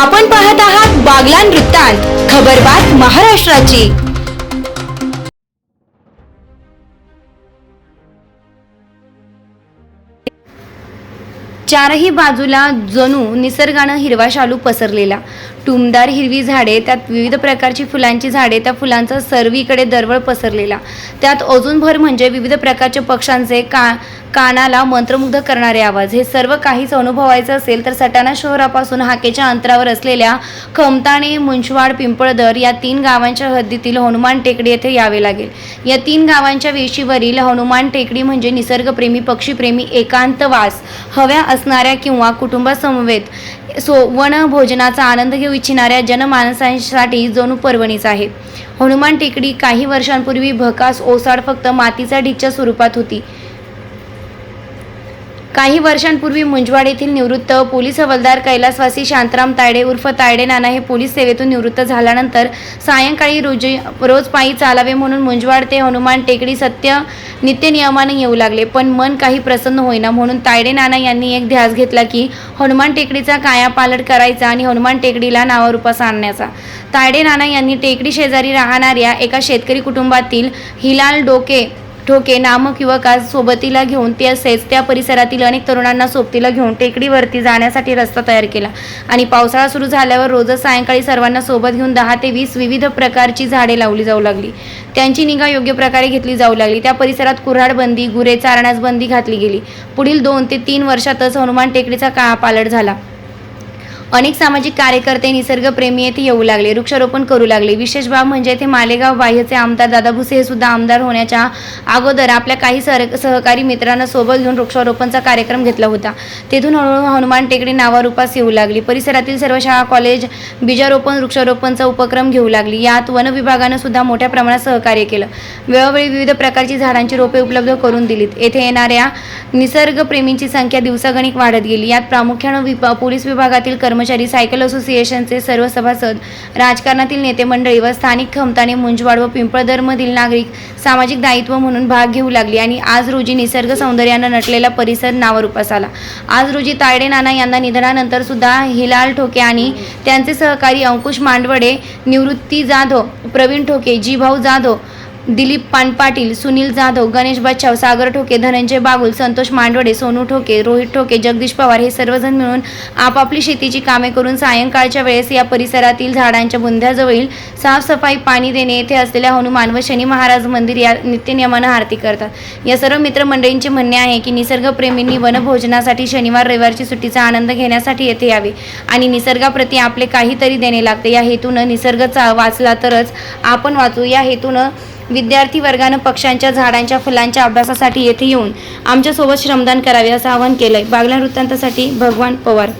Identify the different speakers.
Speaker 1: आपण पाहत आहात बागलान वृत्तांत खबरबात महाराष्ट्राची. चारही बाजूला जणू निसर्गानं हिरवा शालू पसरलेला. टुमदार हिरवी झाडे त्यात विविध प्रकारची फुलांची झाडे त्या फुलांचा सर्वीकडे दरवळ पसरलेला. त्यात अजून भर म्हणजे विविध प्रकारच्या पक्ष्यांचे का कानाला मंत्रमुग्ध करणारे आवाज. हे सर्व काहीच अनुभवायचं असेल तर सटाणा शहरापासून हाकेच्या अंतरावर असलेल्या खमताणे मुंचवाड पिंपळदर या तीन गावांच्या हद्दीतील हनुमान टेकडी येथे यावे लागेल. या तीन गावांच्या वेशीवरील हनुमान टेकडी म्हणजे निसर्गप्रेमी पक्षीप्रेमी एकांतवास हव्या असणाऱ्या किंवा कुटुंबासमवेत सो वनभोजनाचा आनंद घेऊ इच्छिणाऱ्या जनमानसांसाठी जणू पर्वणीच आहे. हनुमान टेकडी काही वर्षांपूर्वी भकास ओसाड फक्त मातीचा ढिच्च्या स्वरूपात होती. काही वर्षांपूर्वी मुंजवाड येथील निवृत्त पोलीस हवालदार कैलासवासी शांतराम तायडे उर्फ तायडे नाना हे पोलीस सेवेतून निवृत्त झाल्यानंतर सायंकाळी रोजी रोज पायी चालावे म्हणून मुंजवाड ते हनुमान टेकडी सत्य नित्यनियमाने येऊ लागले. पण मन काही प्रसन्न होईना म्हणून तायडे नाना यांनी एक ध्यास घेतला की हनुमान टेकडीचा कायापालट करायचा आणि हनुमान टेकडीला नावारूपास आणण्याचा. तायडे नाना यांनी टेकडी शेजारी राहणाऱ्या एका शेतकरी कुटुंबातील हिलाल डोके ठोके नामक युवकास सोबतीला घेऊन ते असेच त्या परिसरातील अनेक तरुणांना सोबतीला घेऊन टेकडीवरती जाण्यासाठी रस्ता तयार केला. आणि पावसाळा सुरू झाल्यावर रोजच सायंकाळी सर्वांना सोबत घेऊन दहा ते वीस विविध प्रकारची झाडे लावली जाऊ लागली. त्यांची निगा योग्य प्रकारे घेतली जाऊ लागली. त्या परिसरात कुऱ्हाड बंदी गुरे चारण्यास बंदी घातली गेली. पुढील दोन ते तीन वर्षातच हनुमान टेकडीचा काळा पालट झाला. अनेक सामाजिक कार्यकर्ते निसर्गप्रेमी येथे येऊ लागले वृक्षारोपण करू लागले. विशेष बाब म्हणजे येथे मालेगाव बाह्यचे आमदार दादा भुसे हे सुद्धा आमदार होण्याच्या अगोदर आपल्या काही सर सहकारी मित्रांना सोबत घेऊन वृक्षारोपणचा कार्यक्रम घेतला होता. तेथून हळूहळू हनुमान टेकडी नावारूपास येऊ लागली. परिसरातील सर्व शाळा कॉलेज बीजारोपण वृक्षारोपणचा उपक्रम घेऊ लागली. यात वन विभागानं सुद्धा मोठ्या प्रमाणात सहकार्य केलं. वेळोवेळी विविध प्रकारची झाडांची रोपे उपलब्ध करून दिलीत. येथे येणाऱ्या निसर्गप्रेमींची संख्या दिवसागणिक वाढत गेली. यात प्रामुख्यानं विभा पोलीस विभागातील कर्म कर्मचारी सायकल असोसिएशनचे सर्व सभासद राजकारणातील नेते मंडळी व स्थानिक खमताने मुंजवाड व पिंपळदरमधील नागरिक सामाजिक दायित्व म्हणून भाग घेऊ लागली आणि आज रोजी निसर्ग सौंदर्यानं नटलेला परिसर नावारूपास आला. आज रोजी तायडे नाना यांना निधनानंतर सुद्धा हिलाल ठोके आणि त्यांचे सहकारी अंकुश मांडवडे निवृत्ती जाधव प्रवीण ठोके जी भाऊ जाधव दिलीप पानपाटील सुनील जाधव गणेश बच्छाव सागर ठोके धनंजय बागुल संतोष मांडवडे सोनू ठोके रोहित ठोके जगदीश पवार हे सर्वजण मिळून आपापली शेतीची कामे करून सायंकाळच्या वेळेस या परिसरातील झाडांच्या बुंध्याजवळील साफसफाई पाणी देणे येथे असलेल्या हनुमान व शनी महाराज मंदिर या नित्यनियमानं आरती करतात. या सर्व मित्रमंडळींचे म्हणणे आहे की निसर्गप्रेमींनी वनभोजनासाठी शनिवार रविवारची सुट्टीचा आनंद घेण्यासाठी येथे यावे आणि निसर्गाप्रती आपले काहीतरी देणे लागते. या हेतूनं निसर्गचा वाचला तरच आपण वाचू. या हेतूनं विद्यार्थी वर्गानं पक्ष्यांच्या झाडांच्या फुलांच्या अभ्यासासाठी येथे येऊन आमच्यासोबत श्रमदान करावे असं आवाहन केलंय. बागला वृत्तांतासाठी भगवान पवार.